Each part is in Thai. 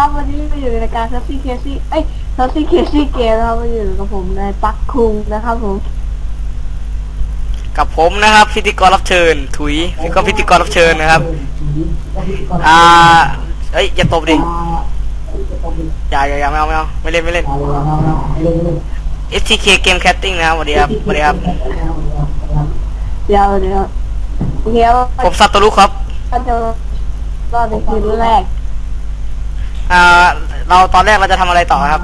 ครับ วันนี้มาอยู่ในรายการซัฟซี่เคซี่เอ้ยซัฟซี่เคซี่เกมนะครับมาอยู่กับผมในายปักคุงนะครับผมกับผมนะครับ พิธีกรรับเชิญ ถุยพี่ก็พิธีกรรับเชิญนะครับอ่าเอ้ยอย่าตบดิอย่าอย่าอย่าไม่เอาไม่เอาไม่เล่นไม่เล่น FTK Game Casting นะครับสวัสดีครับสวัสดีครับเดี๋ยวเดี๋ยวเดี๋ยวผมซาโตรุครับก็จะรอบในคืนแรก อ่าเราตอนแรกเราจะทำอะไรต่อครับ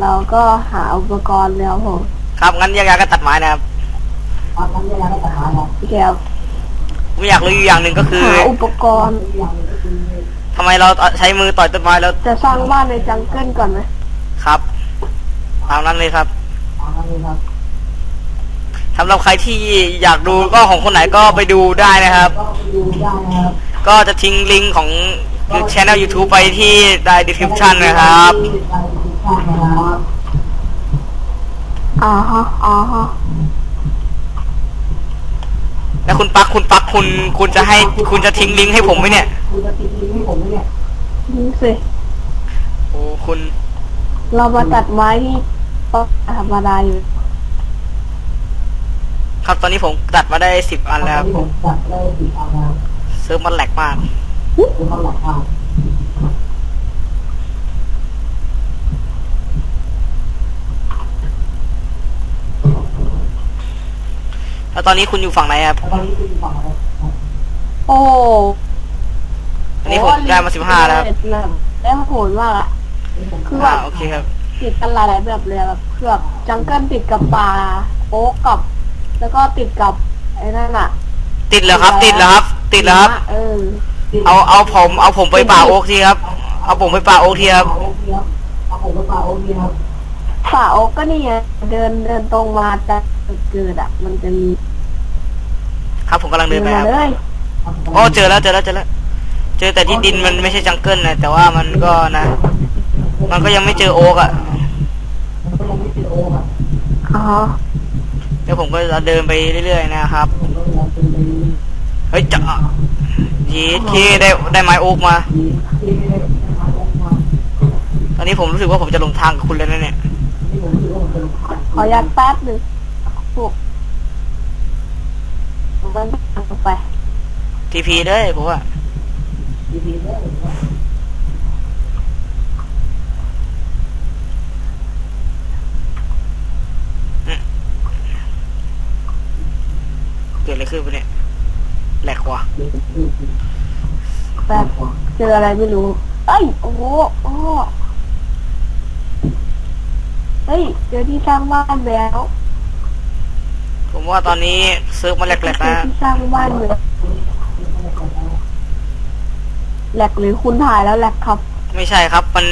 เราก็หาอุปกรณ์แล้วผมครับงั้นแยกย้ายกันตัดไม้นะครับเดี๋ยวผมอยากรู้อยู่อย่างหนึ่งก็คือหาอุปกรณ์ทำไมเราใช้มือต่อยต้นไม้แล้วจะสร้างบ้านในจังเกิลก่อนไหมครับตามนั้นเลยครับสำหรับใครที่อยากดูก็ของคนไหนก็ไปดูได้นะครับ ก็จะทิ้งลิงก์ของช anel YouTube ไปที่ใต้ description นะครับอ่าฮะอ่าฮะแล้วคุณปักคุณปักคุณคุณจะให้คุณจะทิ้งลิงก์ให้ผมไหมเนี่ยนี่สิโอ้คุณเรามาตัดไม้ที่ป๊อกธรรมดาอยู่ ครับตอนนี้ผมตัดมาได้สิบอันแล้วครับ เซิร์ฟมันแหลกมากแล้วตอนนี้คุณอยู่ฝั่งไหนครับ โอ้อันนี้ผมได้มาสิบห้าแล้วครับได้โหดมากอะคือแบอ่าบโอเคครับ ติดกันหลายๆแบบเลยอะแบบคือแบบจังเกิลติดกับป่าโอ๊กกับ แล้วก็ติดกับไอ้นั่นอะติดแล้วครับ ติดแล้วครับ ติดแล้วครับ เออเอาเอาผมเอาผมไปป่าโอ๊กทีครับ เอาผมไปป่าโอ๊กทีครับป่าโอ๊กก็นี่ไงเดินเดินตรงมาจะเกิดอะมันจะมีครับผมกำลังเดินไปมาครับเลยโอ้เจอแล้วเจอแล้วเจอแล้ว เจอแต่ที่ดินมันไม่ใช่จังเกิลนะแต่ว่ามันก็นะ มันก็ยังไม่เจอโอ๊กอะ อ๋อเดี๋ยวผมก็จะเดินไปเรื่อยๆนะครับ เฮ้ยจะยีเคได้ได้ไม้โอ๊กมา ตอนนี้ผมรู้สึกว่าผมจะลงทางกับคุณแล้วนะเนี่ย ขอยัดแป๊บหนึ่งพวกมันไปทีพีด้วยผมว่าเกิดอะไรขึ้นปะเนี่ย แหลกว่ะแป๊บเจออะไรไม่รู้ เอ้ย โอ้โหโอ้โหเฮ้ย เจอที่สร้างบ้านแล้ว ผมว่าตอนนี้เซิร์ฟมันแหลกเจๆอนะที่สร้างบ้านเลยแหลกหรือคุณถ่ายแล้วแหลกครับ ไม่ใช่ครับ มัน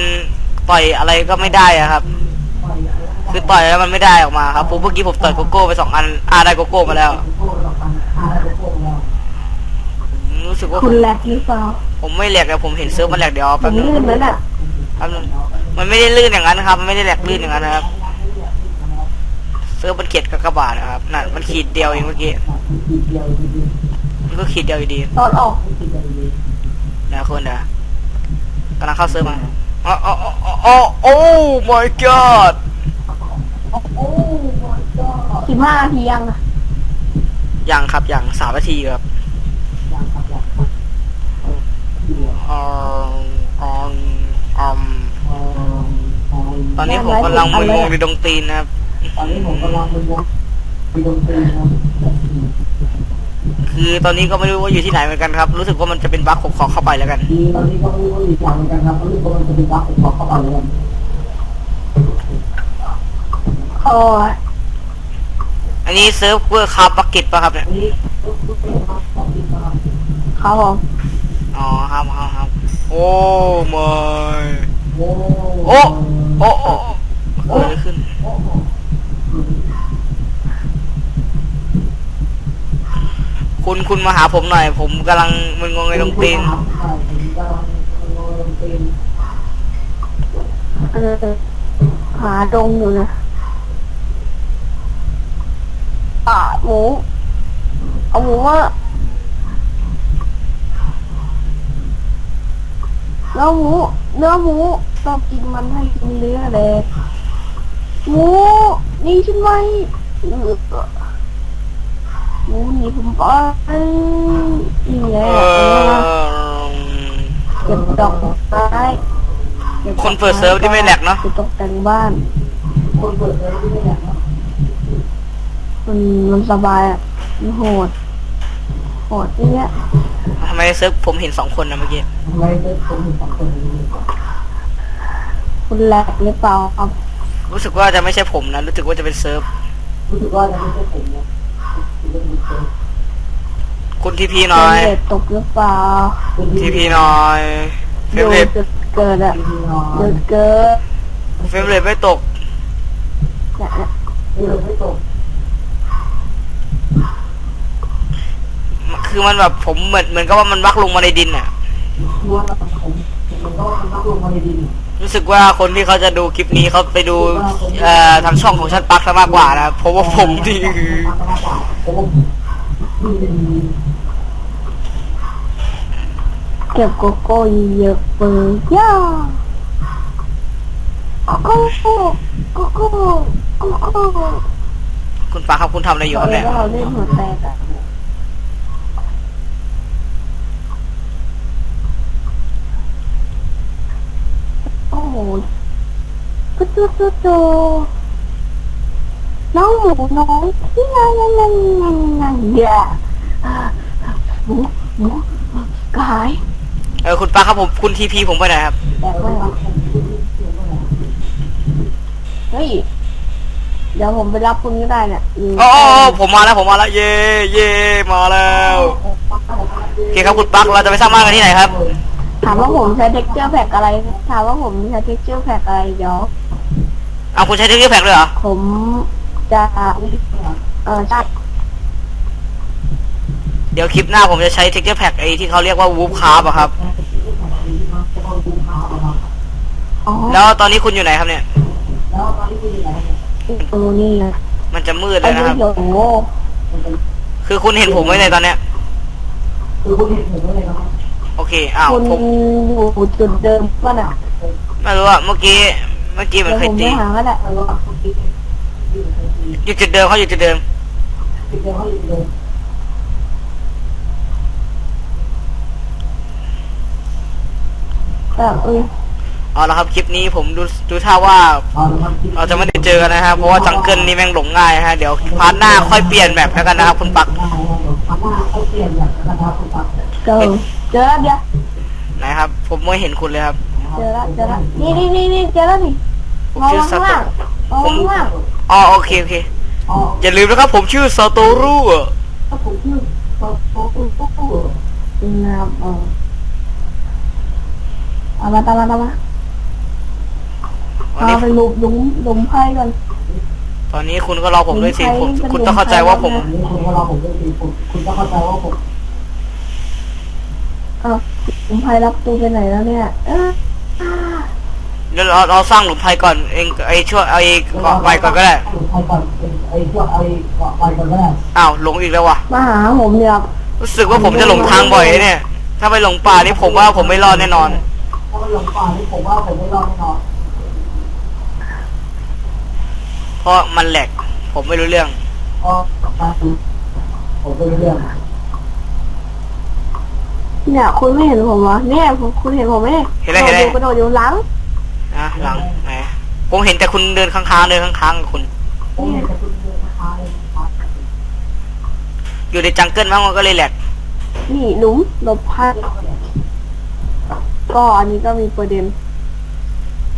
ต่อยอะไรก็ไม่ได้อะครับ คือต่อยแล้วมันไม่ได้ออกมาครับผมเมื่อกี้ผมต่อยโกโก้ไปสองอันอ่าได้โกโก้มาแล้วผม รู้สึกว่าคุณแหลกหรือเปล่าผมไม่แหลกแต่ผมเห็นเซิร์ฟมันแหลกเดี๋ยวผแป๊บมนึงลื่นแล้วน่ะแป๊บนึงมันไม่ได้ลื่นอย่างนั้นนะครับมันไม่ได้แหลกลื่นอย่างนั้นนะครับ เซิร์ฟมันเขียดกากบาทนะครับนั่นมันขีดเดียวเองเมื่อกี้มันก็ขีดเดียวอยู่ดีตอนออกนะคุณนะกำลังเข้าเซิร์ฟมาอ๋ออ๋ออ๋ออ๋อโอ้ my god สิบห้านาทียังอะยังครับยังสามนาทีครับ อืมอืมอืมตอนนี้ผมกำลังมึนงงในดงตีนนะครับ คือตอนนี้ก็ไม่รู้ว่าอยู่ที่ไหนเหมือนกันครับ รู้สึกว่ามันจะเป็นบั๊กผมขอเข้าไปแล้วกันโอ้ยอันนี้เซิร์ฟเวอร์คาร์บักเก็ตป่ะครับเนี่ยครับผม อ๋อครับครับครับโอ้มยโอ้โอ้โอ้เกิดอะไรขึ้นคุณคุณมาหาผมหน่อย ผมกำลังมึนงงในดงตีนเออหาดงอยู่นะอ่าหมู เอาหมูว่า เนื้ อหมู เนื้อหมูต้องกินมันให้กินเนื้อเลยหมูนี่ฉันไหมเออหมูหนี่ผมไปนี่ไงเออเก็บดอกไม้ก็บคนเปิดเซิร์ฟที่ไม่แหลกเนอะไปตกแต่งบ้านคนเปิดเซิร์ฟที่ไม่แหลกเนาะมันมันสบายอะมันโหดโห ดเนี่ยทำไมเซิร์ฟผมเห็นสองคนนะเมื่อกี้คุณแหลกหรือเปล่าครับรู้สึกว่าจะไม่ใช่ผมนะรู้สึกว่าจะเป็นเซิร์ฟรู้สึกว่าจะไม่ใช่ผมนะคุณทีพีหน่อยเฟรมเรทตกหรือเปล่าทีพีหน่อยเฟรดูมเรทจุดเกิดอะจุดเกิดเฟรมเรทไม่ตกเนี่ยเนี่ยเออไม่ตก คือมันแบบผมเหมือนเหมือนกับว่ามันวักลงมาในดินอะคือว่าผมมันก็มันนักลงมาในดินรู้สึกว่าคนที่เขาจะดูคลิปนี้เขาไปดูเอ่อทางช่องของชัดปักซะมากกว่านะเพราะว่าผมที่ผมเก็บโกโก้เยอะเปิดย่าโกโก้โกโก้โกโก้คุณปักครับคุณทำอะไรอยู่ครับเนี่ยตนเราเล่นหัวแตกอะโอ้โห กุ๊ดกุ๊ดกุ๊ดน้องหมูน้อยนี่ไงไงไงไงไงเดี๋ยวหมูหมูกายเออคุณปักครับผมคุณทีพีผมไปไหนครับแตกเลยเหรอเฮ้ยเดี๋ยวผมไปรับคุณก็ได้เนี่ยอยู่อ๋อผมมาแล้วผมมาแล้วเย่เย่มาแล้วโอเคครับคุณปักเราจะไปสร้างบ้านกันที่ไหนครับ ถามว่าผมใช้เท็กเจอร์แพ็กอะไร ถามว่าผมใช้เท็กเจอร์แพ็กอะไรเดี๋ยว เอาคุณใช้เทคนิคแพ็กด้วยเหรอ ผมจะเออใช่เดี๋ยวคลิปหน้าผมจะใช้เทคนิคแพ็กไอ้ที่เขาเรียกว่าวูฟคาร์บอะครับ อ๋อแล้วตอนนี้คุณอยู่ไหนครับเนี่ยแล้วตอนนี้คุณอยู่ไหนตรงนี้นะมันจะมืดเลไอ้ยนะครับ เดี๋ยวโง่คือคุณเห็นผมไหมในตอนเนี้ยคือคุณเห็นผมเลยนะครับโอเค อ้าว คุณผมอยู่จุดเดิมป่ะน่ะ ไม่รู้อะเมื่อกี้ เมื่อกี้มันเดี๋ยวเคผยมตีไปหาก็ได้แล้วก็ติดอยู่จุดเดิมเขาอยู่จุดเดิมติดเดียวเขาอยู่เลยแบบเออเอาละครับคลิปนี้ผมดูดูท่าว่า เอาละครับเราจะไม่ได้เจอกันนะฮะเพราะว่าจังเกิลนี่แม่งหลงง่ายฮะเดี๋ยวพาร์ทหน้าค่อยเปลี่ยนแบบแล้วกันนะครับคุณปักหน้าหน้าเขาเปลี่ยนแบบนะครับคุณปักเจอเจอแล้วเดี๋ยวไหนครับ ผมไม่เห็นคุณเลยครับ เจอแล้วเจอแล้วนี่นี่นี่นี่เจอแล้วนี่มองข้างล่างมองข้างล่างอ๋อโอเคโอเค อ๋ออย่าลืมนะครับผมชื่อซาโตรุอะถ้าผมชื่อโต๊ะโต๊ะโต๊ะโต๊ะนะครับเออเอามาตามมาตามมาวันพานี้ไปหลุมหลุมหลุมไพ่ก่อน ตอนนี้คุณก็รอผมด้วยสิผมผมใช้คุณต้องเข้าใจว่าผมอันนี้คุณก็รอผมด้วยสิคุณคุณต้องเข้าใจว่าผม อ้าวหลุมไพ่รับตูไปไหนแล้วเนี่ย เอออ่า เดี๋ยวเราเราสร้างหลุมภัยก่อนเองไอ้ช่วยไอ้เกาะไปก่อนก็ได้ไอ้ก่อนไอ้พวกไอ้เกาะไปก่อนก็ได้อ้าวหลงอีกแล้ววะมาหาผมเนี่ยครับรู้สึกว่าผมจะหลงทางบ่อยเนี่ย ถ้าไปหลงป่านี่ผมว่าผมไม่รอดแน่นอน ถ้ามันหลงป่านี่ผมว่าผมไม่รอดแน่นอนเพราะมันแหลกผมไม่รู้เรื่องเพราะผมไม่รู้เรื่อง เนี่ยคุณไม่เห็นผมวะเนี่ยผมคุณเห็นผมไหมเห็นแล้วเห็นแล้วกระโดดอยู่หลัง นะหลังไหนผมเห็นแต่คุณเดินค้างๆเดินค้างๆกับคุณผมเห็นแต่คุณเดินช้าเลยครับอยู่ในจังเกิลมั้งมันก็เลยแหลกนี่หลุมหลบภัยก็อันนี้ก็มีประเด็น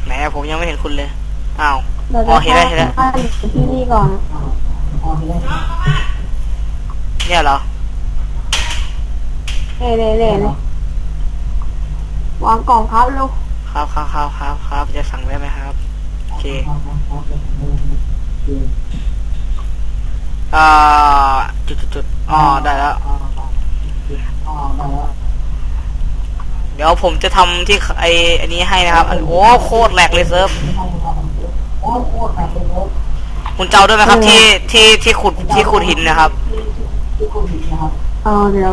ไหนอะผมยังไม่เห็นคุณเลยอ้าวเราอ๋จะอเห็นแล้วเห็นแล้วเข้าที่นี่ก่อนอ๋อเห็นแล้วเนี่ยเหรอเน่เน่เน่เน่วางกล่องครับลูก ครับครับครับครับครับจะสั่งได้ไหมครับโอเคอ่าจุดจุดจุดอ๋อได้แล้วอ๋อได้แล้วเดี๋ยวผมจะทำที่ไออันนี้ให้นะครับอันโอ้โคตรแหลกเลยเซิร์ฟโอ้โคตรแบบเป็นโอ้คุณเจ้าด้วยไหมครับ ที่ที่ที่ขุดที่ขุดหินนะครับที่คุณผิดนะครับเอาเดี๋ยว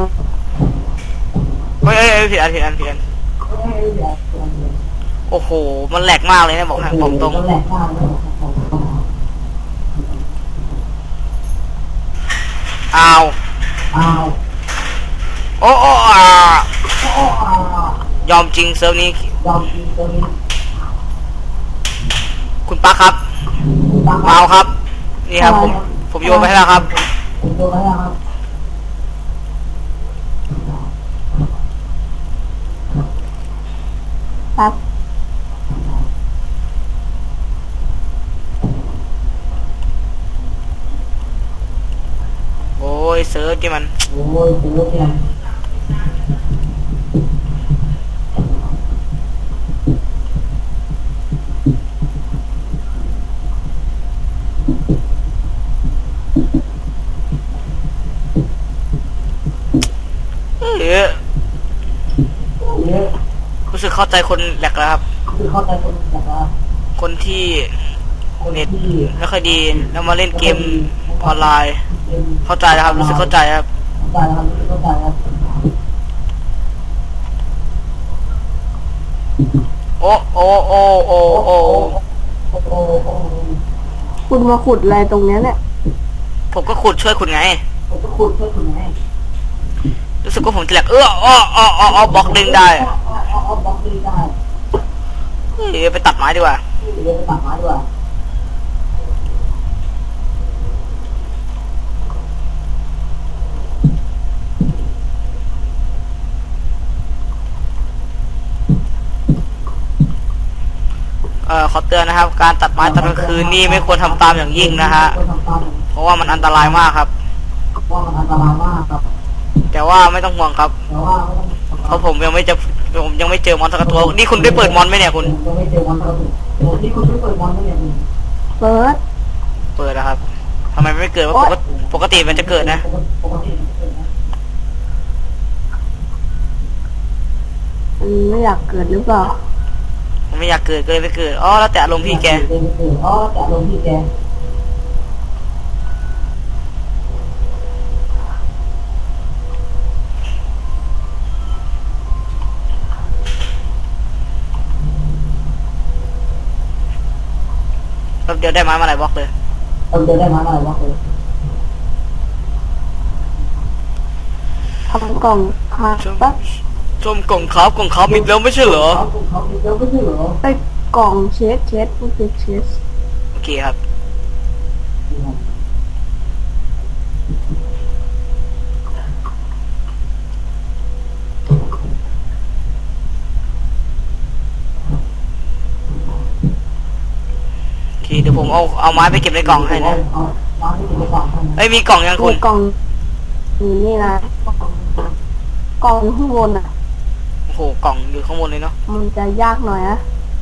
เฮ้ยเอ้ยเอ้ยผิดอันผิดอันผิดอันเฮ้ยเดี๋ยว โอ้โห มันแหลกมากเลยนะบอกให้บอกตรงแหลกมากเลยอ้าวอ้าว โอ้โอ้อ่าโอ้อายอมจริงเซิร์ฟนี้ยอมกินตัวนี้คุณป้าครับเมาครับ นี่ครับผม ผมโยนไปให้แล้วครับผมโยนไปแล้วครับ ครับ โอ้ ยเซิร์ฟที่มันโอ้ยซื้อเนี่ยเออเยอะรู้สึกเข้าใจคนแหลกแล้วครับ คือเข้าใจคนแบบว่าคนที่คนเน็ตที่ไม่ค่อยดีแล้วมาเล่นเกมออนไลน์ เป็นเข้าใจแล้วครับ รู้สึกเข้าใจครับ เข้าใจครับเข้าใจครับโอ้โอ้โอ้โอ้โอ้โอ้โอ้โอ้โอ้คุณมาขุดอะไรตรงเนี้ยเนี่ยผมก็ขุดช่วยคุณไง ผมก็ขุดช่วยคุณไงรู้สึกว่าผมจะแหลกเอออ้ออ้ออ้ออ้อบล็อกดึงได้อ๋ออ๋ออ๋อบล็อกดึงได้เฮ้ยไปตัดไม้ดีกว่าเดี๋ยวไปตัดไม้ด้วย อ่อขอเตือนนะครับ การตัดไม้ตอนกลางคืนนี่ไม่ควรทำตามอย่างยิ่งนะฮะควรทำตามเพราะว่ามันอันตรายมากครับเพราะมันอันตรายมากครับ แต่ว่าไม่ต้องห่วงครับแต่ว่าไม่ต้องเพราะผมยังไม่เจะผมยังไม่เจอมอนสักตัว นี่คุณได้เปิดมอนไหมเนี่ยคุณยังไม่เจอวันกระสุนโอ้ที่คุณไม่เปิดวันไม่เนี่ยคุณเฟิร์สเปิดแล้วครับทำไมไม่เกิดว่าปกติปกติมันจะเกิดนะปกติมันจะเกิดนะมันไม่อยากเกิดหรือเปล่า ผมไม่อยากเกิดก็เลยไม่เกิดอ๋อแล้วแต่อารมณ์พี่แกอ๋อแต่ลงพี่แกแป๊บเดียวได้ไม้มาหลายบล็อกเลยเราจะได้มาอะไรวะคุณทำกล่องคาปั๊บ ชมกล่องขาวกล่องขาวมิดแล้วไม่ใช่เหรอเขาเขาเดียวไม่ใช่เหรอ ไปกล่องเชสเชสมันคือเชสโอเคครับ โอเคเดี๋ยวผมเอาเอาไม้ไปเก็บในกล่องให้นะเอามาที่ติดกล่องให้นะเอ้ยมีกล่องยังตัคุวณกล่องอยู่นี่นะกล่องข้างบนอะ โอ้โหกล่องอยู่ข้างบนเลยเนาะมันจะยากหน่อยนะ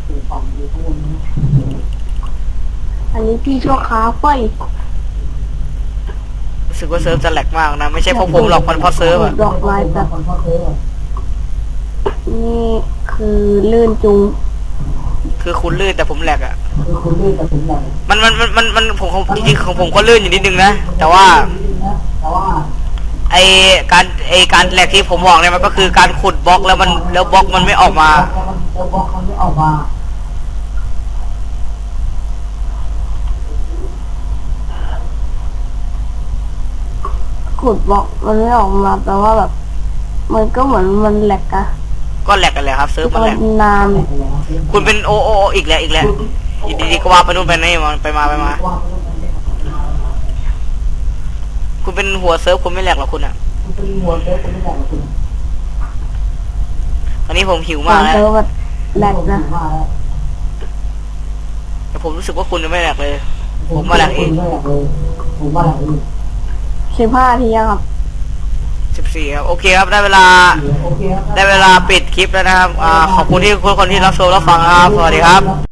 ติดกล่องอยู่ข้างบนนี้อันนี้พี่ชั่วคราวเฟ้ยรู้สึกว่าเซิร์ฟจะแหลกมากนะ ไม่ใช่เพราะผมหรอกมันเพราะเซิร์ฟอะดอกไม้แบบคนพ่อซื้อนี่คือลื่นจุง คือคุณลื่นแต่ผมแหลกอะคือคุณลื่นแต่ถึงไหนมันมันมันมันมันผมของจริงๆของผมก็ลื่นอยู่นิดนึงนะแต่ว่า แต่ว่า ไอการไอการแหลกที่ผมบอกเนี่ยมันก็คือการขุดบล็อกแล้วมันแล้วบล็อกมันไม่ออกมาแล้วบล็อกมันไม่ออกมาขุดบล็อกมันไม่ออกมาแปลว่าแบบ มันก็เหมือนมันแหลกอะก็แหลกกันแหละครับเซิร์ฟมันแหลกมันนานคุณเป็นโอโอโออีกแล้วอีกแล้วอยู่ดีๆก็ว่าไปนู่นไปนี่มาไปมาไปมา คุณเป็นหัวเซิร์ฟคุณไม่แหลกหรอกคุณอะคุณเป็นหัวเซิร์ฟคุณไม่แหลกคุณตอนนี้ผมหิวตอมากนแล้วเจอแบบแหลกนะมาแล้วแต่ผมรู้สึกว่าคุณจะไม่แหลกเลย ผมมาแหลกเองผมมาแหลกเองสิบห้าทีอะครับสิบสี่ครับโอเคครับได้เวลาโอเคครับได้เวลาปิดคลิปแล้วนะครับอ่าขอบคุณที่ทุกคนที่รับชมรับฟังนะครับสวัสดีครับ